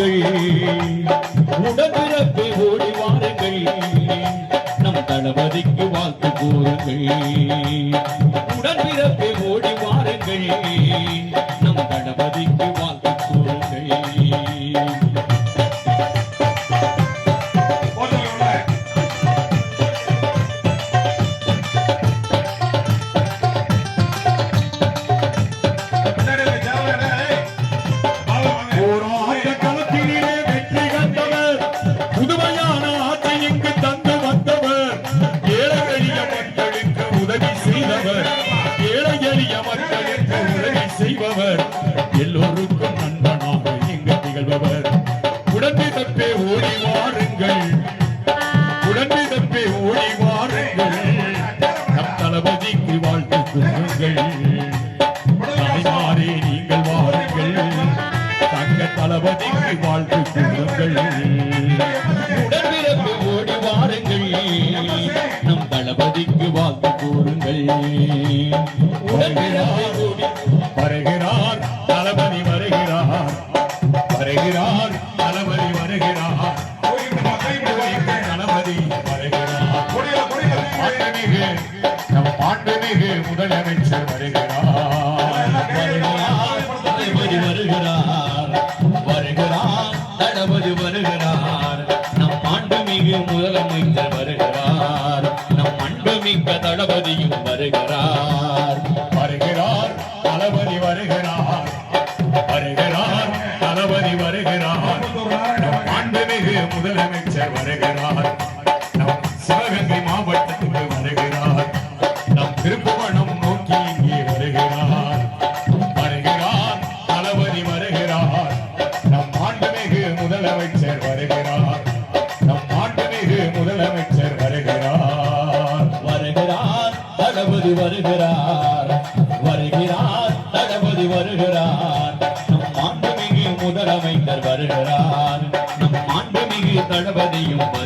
வாருங்கள். உடன்பிறப்பே ஓடி வாருங்கள். நம் தளபதிக்கு வாழ்த்து கூறுங்கள். உடன்பிறப்பே ஓடி வாருங்கள். நம் தளபதிக்கு வாழ்த்து கூறுங்கள். எளிய மக்களுக்கு உதவி செய்பவர். எல்லோருக்கும் நண்பனாக இங்கு திகழ்பவர். உடம்பு தப்பே ஓடி வாருங்கள். உடம்பு தப்பே ஓடி வாருங்கள். நம் தளபதிக்கு வாழ்த்து கூறுங்கள் மாறே நீங்கள் வாருங்கள். தங்க தளபதிக்கு வாழ்த்து கூறுங்கள் உடன்பிறப்பு ஓடி வாருங்கள். நம் தளபதிக்கு வாழ்த்து கூறுங்கள். உடன்பிறப்பு வருகிறார் தளபதி வருகிறார். வருகிறார் தளபதி வருகிறார். தளபதி வருகிறார். நம் மாண்புமிகு முதலமைச்சர் வருகிறார். வருகிறார் தளபதி வருகிறார். வருகிறார் தளபதி வருகிறார். நம் மாண்புமிகு முதலமைச்சர் வருகிறார். நம் அன்புமிக்க தளபதியும் வருகிறார். தளபதி வருகிறார். வருகிறார் தளபதி வருகிறார். ஆண்டுமிகு முதலமைச்சர் வருகிறார். நம் சிவகங்கை மாவட்டத்துக்கு வருகிறார். நம் திருப்புவனம் நோக்கி இங்கே வருகிறார். வருகிறார் தளபதி வருகிறார். நம் ஆண்டுமிகு முதலமைச்சர் வருகிறார். நம் ஆண்டுமிகு முதலமைச்சர் வருகிறார். வருகிறார் தளபதி வருகிறார். வருகிறார் முதலமைச்சர் வருகிறார். நம் ஆண்டு மிகு தளபதியும் வரு